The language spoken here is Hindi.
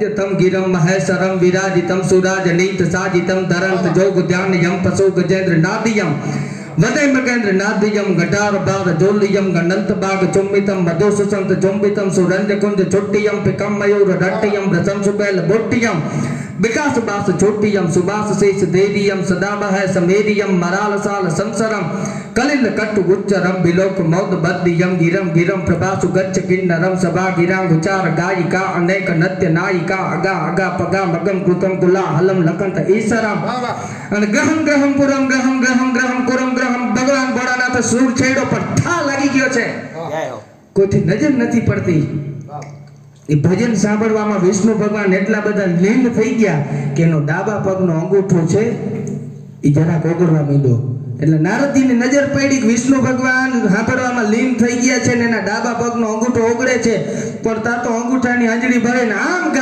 यथम गिरम महेशरम विराजितम सुराज नीत साजितम धरंत जोग ध्यान यम पशु गजेंद्र नादियम वदे मगेंद्र नादियम गटार बार जोलियम गणंत बाग चुम्बितम मधु सुसंत चुम्बितम सुरंज कुंज चुट्टियम पिकम मयूर रट्टियम रसम सुबेल बोट्टियम विकास बास चोटियम सुबास शेष देदियम सदाम है समेरियम मराल साल संसरम कलिल कट्टु गुच्चरम बिलोक मौद बद्दियम गिरम गिरम प्रभासु गच्छ किन्नरम सभा गिरांग उचार गायिका अनेक नत्य नायिका अगा अगा पगा मगम कृतम कुला हलम लखंत ईसरम અને ગ્રહમ ગ્રહમ પુરમ ગ્રહમ ગ્રહમ ગ્રહમ પુરમ ગ્રહમ ભગવાન ભોળાનાથ સુર છેડો પર ઠા લાગી ગયો છે કોઈથી નજર નથી પડતી એ ભજન સાંભળવામાં વિષ્ણુ ભગવાન એટલા બધા લીન થઈ ગયા કે એનો ડાબા પગનો અંગૂઠો છે એ જરાક ઓગળવા માંડ્યો. એટલે નારદજીની નજર પડી વિષ્ણુ ભગવાન સાંભળવામાં લીન થઈ ગયા છે ને એના ડાબા પગનો અંગૂઠો ઓગળે છે. પણ તા તો અંગૂઠાની આંજળી ભરે ને આમ